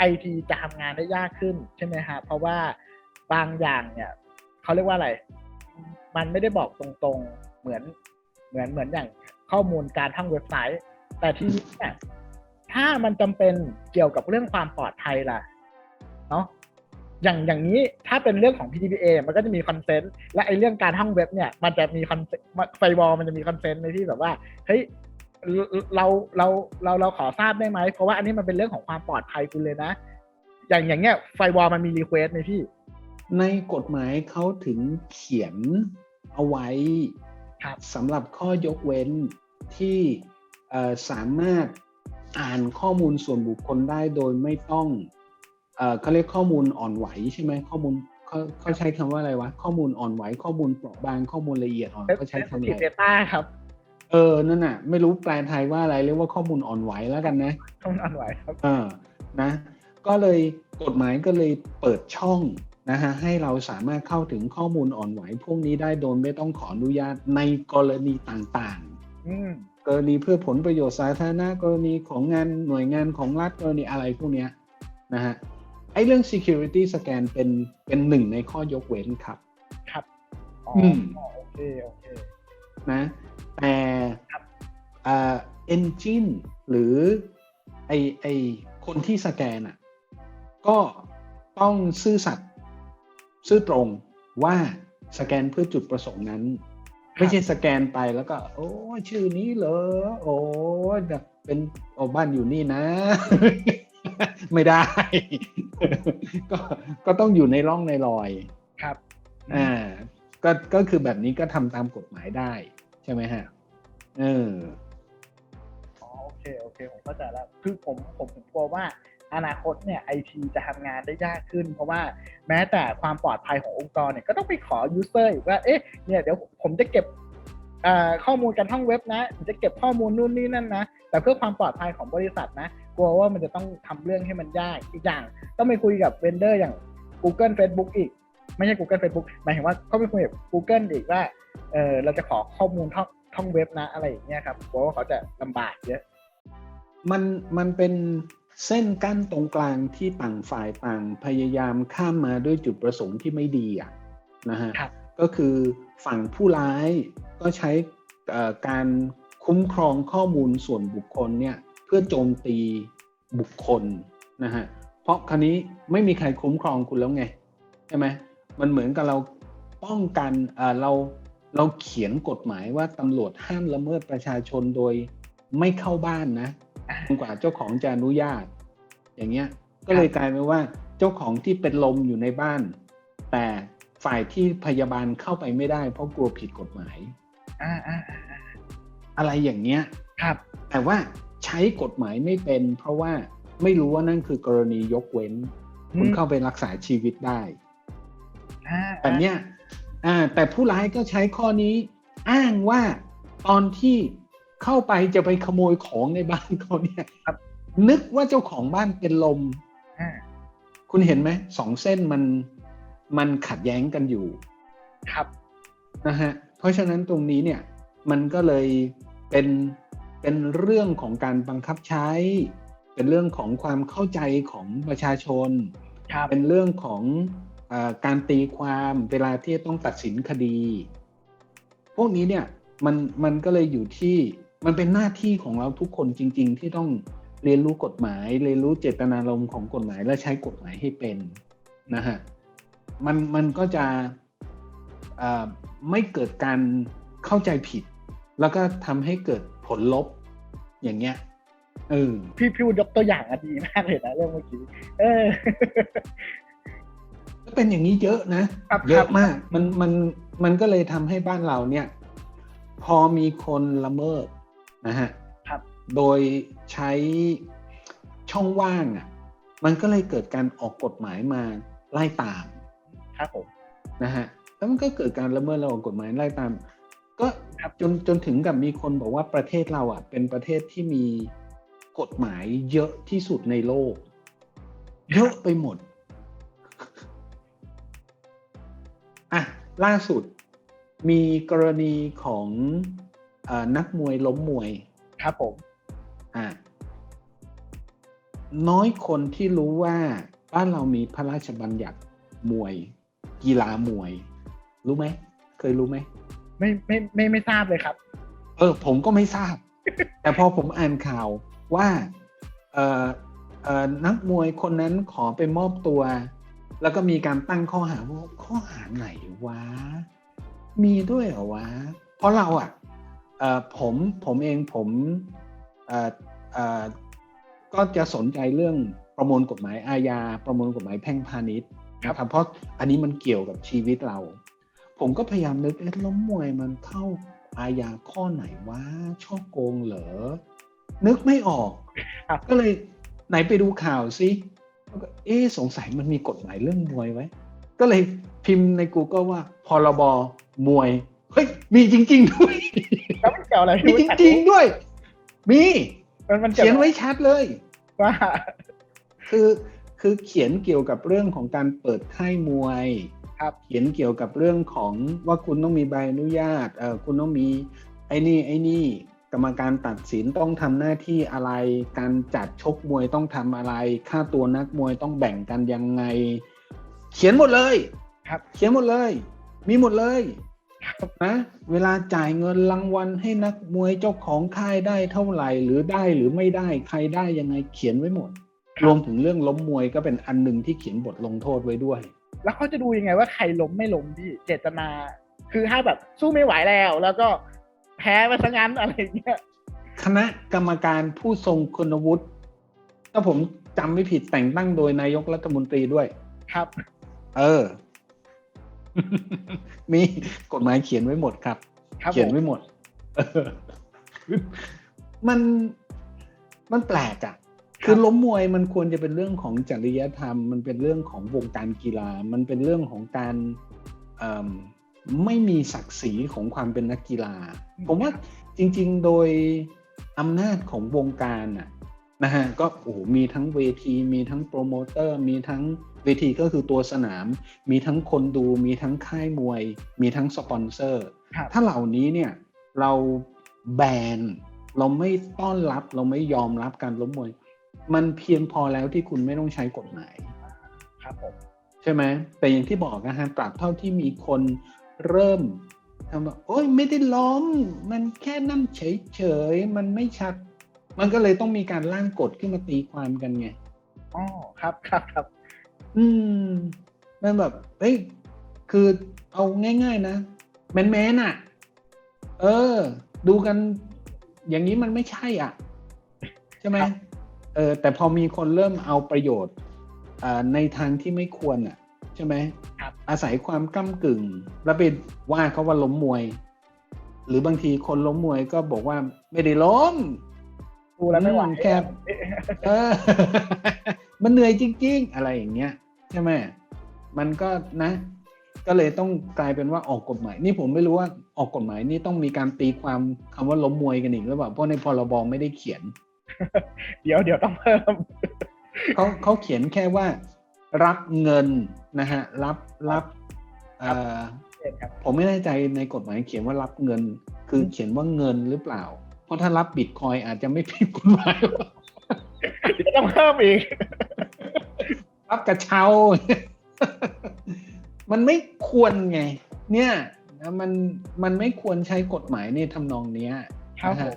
ไอทีจะทำงานได้ยากขึ้นใช่ไหมฮะเพราะว่าบางอย่างเนี่ยเขาเรียกว่าอะไร มันไม่ได้บอกตรงๆเหมือนเหมือนเหมือนอย่างข้อมูลการทั้งเว็บไซต์ แต่ทีนี้เนี่ยถ้ามันจำเป็นเกี่ยวกับเรื่องความปลอดภัยล่ะเนาะอย่างอย่างนี้ถ้าเป็นเรื่องของ PTPA มันก็จะมีคอนเซนต์และไอเรื่องการท่องเว็บเนี่ย มันจะมีคอนไฟวอลมันจะมีคอนเซนต์ในที่แบบว่าเฮ้ย เราเราเราเราขอทราบได้ไหม เพราะว่าอันนี้มันเป็นเรื่องของความปลอดภัยคุณเลยนะ อย่างอย่างเงี้ยไฟวอลมันมีรีเควสไหมพี่ ในกฎหมายเขาถึงเขียนเอาไว้ครับสำหรับข้อยกเว้นที่เอ่อสามารถอ่านข้อมูลส่วนบุคคลได้โดยไม่ต้องเอ่อเขาเรียกข้อมูลอ่อนไหวใช่ไหมข้อมูลเขาเขาใช้คำว่าอะไรวะ ข้อมูลอ่อนไหวข้อมูลเปราะบางข้อมูลละเอียดอ่อนเขาใช้คำอะไรเดต้าครับ เออนั่นน่ะ ไม่รู้แปลไทยว่าอะไรเรียกว่าข้อมูลอ่อนไหวแล้วกันนะต้องอ่านไหวครับเออนะ ก็เลยกฎหมายก็เลยเปิดช่องนะฮะให้เราสามารถเข้าถึงข้อมูลอ่อนไหว พวกนี้ได้โดยไม่ต้องขออนุญาตในกรณีต่างอืมๆกรณีเพื่อผลประโยชน์สาธารณะกรณีของงานหน่วยงานของรัฐกรณีอะไรพวกเนี้ยนะฮะไอ้เรื่อง security scan เป็นเป็นหนึ่งในข้อยกเว้นครับ ครับ อ๋ออืมโอเค โอเค นะ แต่ครับเอ่อ engine หรือไอไอคนที่สแกนอะก็ต้องซื่อสัตย์ซื่อตรงว่าสแกนเพื่อจุดประสงค์นั้น ไม่ใช่สแกนไปแล้วก็ โอ้ชื่อนี้เหรอโอ้แบบเป็นโอ้บ้านอยู่นี่นะ ไม่ได้ ก็ก็ต้องอยู่ในร่องในรอยครับอ่าก็ก็คือแบบนี้ก็ทำตามกฎหมายได้ใช่ไหมฮะเอออ๋อโอเคโอเคผมเข้าใจแล้ว คือผมผมผมกลัวว่าอนาคตเนี่ยไอทีจะทำงานได้ยากขึ้น เพราะว่าแม้แต่ความปลอดภัยขององค์กรเนี่ยก็ต้องไปขอ user อีกว่าเอ๊ะเนี่ยเดี๋ยวผมจะเก็บข้อมูลกันท่องเว็บนะผมจะเก็บข้อมูลนู่นนี่นั่นนะแต่เพื่อความปลอดภัยของบริษัทนะ กลัวว่ามันจะต้องทำเรื่องให้มันยากอีกอย่าง ต้องไปคุยกับเวนเดอร์อย่าง Google Facebook อีก ไม่ใช่ Google Facebook หมายถึงว่าก็ไปคุยกับ Google อีกว่าเออเราจะขอข้อมูลท่องท่องเว็บนะอะไรอย่างเงี้ยครับกลัวว่าเขาจะลำบากเยอะ มันมันเป็นเส้นกั้นตรงกลางที่ต่างฝ่ายต่างพยายามข้ามมาด้วยจุดประสงค์ที่ไม่ดีอะนะฮะครับก็คือฝั่งผู้ร้ายก็ใช้เอ่อการคุ้มครองข้อมูลส่วนบุคคลเนี่ยเพื่อโจมตีบุคคลนะฮะเพราะคราวนี้ไม่มีใครคุ้มครองคุณแล้วไงใช่ไหม มันเหมือนกับเราป้องกันเอ่อเราเราเขียนกฎหมายว่าตำรวจห้ามละเมิดประชาชนโดยไม่เข้าบ้านนะจนกว่าเจ้าของจะอนุญาต อย่างเงี้ย ก็เลยกลายเป็นว่าเจ้าของที่เป็นลมอยู่ในบ้าน แต่ฝ่ายที่พยาบาลเข้าไปไม่ได้ เพราะกลัวผิดกฎหมายอ่าอ่าอ่าอะไรอย่างเงี้ย ครับ แต่ว่าใช้กฎหมายไม่เป็น เพราะว่าไม่รู้ว่านั่นคือกรณียกเว้น คุณเข้าไปรักษาชีวิตได้อ่า แต่เนี้ยอ่าแต่ผู้ร้ายก็ใช้ข้อนี้อ้างว่าตอนที่เข้าไปจะไปขโมยของในบ้านเขาเนี่ยนึกว่าเจ้าของบ้านเป็นลมอ่าคุณเห็นไหมสองเส้นมันมันขัดแย้งกันอยู่ ครับนะฮะเพราะฉะนั้นตรงนี้เนี่ยมันก็เลยเป็นเป็นเรื่องของการบังคับใช้ เป็นเรื่องของความเข้าใจของประชาชนครับเป็นเรื่องของเออ การตีความเวลาที่ต้องตัดสินคดี พวกนี้เนี่ยมันมันก็เลยอยู่ที่มันเป็นหน้าที่ของเราทุกคนจริง ๆ ที่ต้องเรียนรู้กฎหมาย เรียนรู้เจตนารมณ์ของกฎหมายและใช้กฎหมายให้เป็นนะฮะมันมันก็จะไม่เกิดการเข้าใจผิด แล้วก็ทำให้เกิดผลลบอย่างเงี้ยเออพี่พี่วุฒิยกตัวอย่างอดีมากเลยนะเรื่องเมื่อกี้เออ เป็นอย่างนี้เยอะนะครับเยอะมาก มันมันมันก็เลยทำให้บ้านเราเนี่ย พอมีคนละเมิดนะฮะครับโดยใช้ช่องว่างอะ มันก็เลยเกิดการออกกฎหมายมาไล่ตาม ครับผมนะฮะแล้วมันก็เกิดการละเมิดเราออกกฎหมายไล่ตาม ก็จนจนถึงกับมีคนบอกว่าประเทศเราอะ เป็นประเทศที่มีกฎหมายเยอะที่สุดในโลก เยอะไปหมด ล่าสุดมีกรณีของเออนักมวยล้มมวย ครับผม อะน้อยคนที่รู้ว่าบ้านเรามีพระราชบัญญัติมวย กีฬามวย รู้ไหม เคยรู้ไหม ไม่ไม่ไม่ไม่ทราบเลยครับ เออ ผมก็ไม่ทราบ แต่พอผมอ่านข่าวว่า เอ่อเอ่อนักมวยคนนั้นขอไปมอบตัว แล้วก็มีการตั้งข้อหาว่าข้อหาไหนวะ มีด้วยเหรอวะ เพราะเราอะเอ่อผมผมเองผมเอ่อเอ่อก็จะสนใจเรื่องประมวลกฎหมายอาญา ประมวลกฎหมายแพ่งพาณิชย์นะครับเพราะอันนี้มันเกี่ยวกับชีวิตเรา ผมก็พยายามนึกเอ๊ะล้มมวยมันเข้าอาญาข้อไหนวะช่อโกงเหรอ นึกไม่ออกครับก็เลยไหนไปดูข่าวซิแล้ว ก็เอ๊ะสงสัยมันมีกฎหมายเรื่องมวยไว้ ก็เลยพิมพ์ใน Google ว่าพรบมวย เฮ้ย มีจริง ๆ ด้วยแล้วมันเกี่ยวอะไรมีจริง ๆ ด้วย มีมันมันเขียนไว้ชัดเลยว่าคือคือเขียนเกี่ยวกับเรื่องของการเปิดค่ายมวยครับเขียนเกี่ยวกับเรื่องของว่าคุณต้องมีใบอนุญาตเออคุณต้องมีไอ้นี่ไอ้นี่ กรรมการตัดสินต้องทำหน้าที่อะไร การจัดชกมวยต้องทำอะไร ค่าตัวนักมวยต้องแบ่งกันยังไง เขียนหมดเลย ครับ เขียนหมดเลย มีหมดเลยนะเวลาจ่ายเงินรางวัลให้นักมวยเจ้าของค่ายได้เท่าไหร่หรือได้หรือไม่ได้ใครได้ยังไงเขียนไว้หมด รวมถึงเรื่องล้มมวยก็เป็นอันหนึ่งที่เขียนบทลงโทษไว้ด้วย แล้วเขาจะดูยังไงว่าใครล้มไม่ล้มพี่เจตนา คือถ้าแบบสู้ไม่ไหวแล้ว แล้วก็ แพ้ไปซะงั้นอะไรอย่างเงี้ยคณะกรรมการผู้ทรงคุณวุฒิถ้าผมจำไม่ผิดแต่งตั้งโดยนายกรัฐมนตรีด้วย ครับ เออ มีกฎหมายเขียนไว้หมดครับครับเขียนผมไว้หมดเออมันมันแปลกอะ่ะ คือล้มมวยมันควรจะเป็นเรื่องของจริยธรรม มันเป็นเรื่องของวงการกีฬา มันเป็นเรื่องของการเอิ่ม ไม่มีศักดิ์ศรีของความเป็นนักกีฬา ผมว่าจริง ๆ โดยอำนาจของวงการน่ะนะฮะก็โอ้โหมีทั้งเวทีมีทั้งโปรโมเตอร์ มีทั้งเวทีก็คือตัวสนาม มีทั้งคนดู มีทั้งค่ายมวย มีทั้งสปอนเซอร์ครับถ้าเหล่านี้เนี่ยเราแบนเราไม่ต้อนรับเราไม่ยอมรับการล้มมวย มันเพียงพอแล้วที่คุณไม่ต้องใช้กฎหมาย ครับผมใช่ไหมแต่อย่างที่บอกนะฮะตราบเท่าที่มีคน เริ่มทำว่าโอ้ยไม่ได้ล้มมันแค่นั่นเฉยๆ มันไม่ชัด มันก็เลยต้องมีการร่างกฎขึ้นมาตีความกันไงอ๋อครับครับครับ อืมมันแบบเฮ้ยคือเอาง่าย ๆ นะแมนๆอะ เออ ดูกัน อย่างนี้มันไม่ใช่อะ ใช่ไหมครับเออ แต่พอมีคนเริ่มเอาประโยชน์อ่าในทางที่ไม่ควรอะ ใช่ไหมครับ อาศัยความก้ากึ่ง แล้วไปว่าเขาว่าล้มมวย หรือบางทีคนล้มมวยก็บอกว่าไม่ได้ล้มดูแล้วไม่ไหวอืมแค่เออ มันเหนื่อยจริง ๆ อะไรอย่างเงี้ย ใช่ไหมมันก็นะ ก็เลยต้องกลายเป็นว่าออกกฎหมาย นี่ผมไม่รู้ว่าออกกฎหมายนี่ต้องมีการตีความคำว่าล้มมวยกันอีกหรือเปล่าเพราะในพรบไม่ได้เขียน เดี๋ยวเดี๋ยวต้องเพิ่มเขาเขาเขียนแค่ว่า รับเงิน นะฮะรับรับเอ่อเห็นครับผมไม่แน่ใจในกฎหมายเขียนว่ารับเงิน คือเขียนว่าเงินหรือเปล่า เพราะถ้ารับบิตคอยอาจจะไม่ผิดกฎหมายเดี๋ยวต้องเพิ่มอีก รับกระเช้า มันไม่ควรไง เนี่ยนะมันมันไม่ควรใช้กฎหมายในทำนองเนี้ยครับนะผฮะม